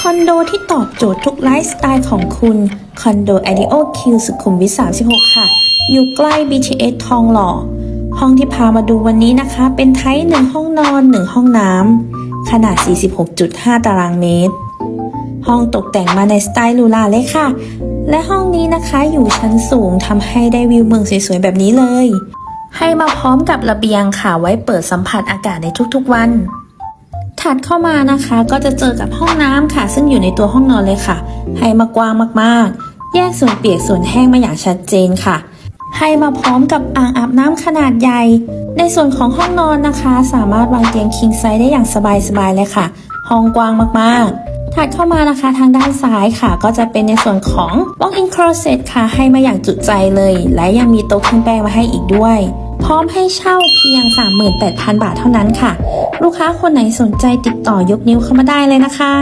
คอนโดที่ตอบโจทย์ทุกไลฟ์สไตล์ของคุณ คอนโด i d e o Q สุขุมวิท 36 ค่ะ อยู่ใกล้ BTS ทองหล่อ ห้องที่พามาดูวันนี้นะคะ เป็นไทป์หนึ่งห้องนอน1ห้องน้ำ ขนาด 46.5 ตารางเมตร ห้องตกแต่งมาในสไตล์หรูหราเลยค่ะ และห้องนี้นะคะอยู่ชั้นสูงทำให้ได้วิวเมืองสวยๆแบบนี้เลย ให้มาพร้อมกับระเบียงค่ะไว้เปิดสัมผัสอากาศในทุกๆวัน ถัดเข้ามานะคะ ก็จะเจอกับห้องน้ำค่ะ ซึ่งอยู่ในตัวห้องนอนเลยค่ะ ให้มากว้างมากๆ แยกส่วนเปียกส่วนแห้งมาอย่างชัดเจนค่ะ ให้มาพร้อมกับอ่างอาบน้ำขนาดใหญ่ ในส่วนของห้องนอนนะคะ สามารถวางเตียง king size ได้อย่างสบายๆเลยค่ะ ห้องกว้างมากๆ ถัดเข้ามานะคะทางด้านซ้ายค่ะ ก็จะเป็นในส่วนของ walk-in closet ค่ะ ให้มาอย่างจุใจเลย และยังมีโต๊ะเครื่องแป้งมาให้อีกด้วยพร้อมให้เช่าเพียง 38,000 บาทเท่านั้นค่ะ ลูกค้าคนไหนสนใจติดต่อยกนิ้วเข้ามาได้เลยนะคะ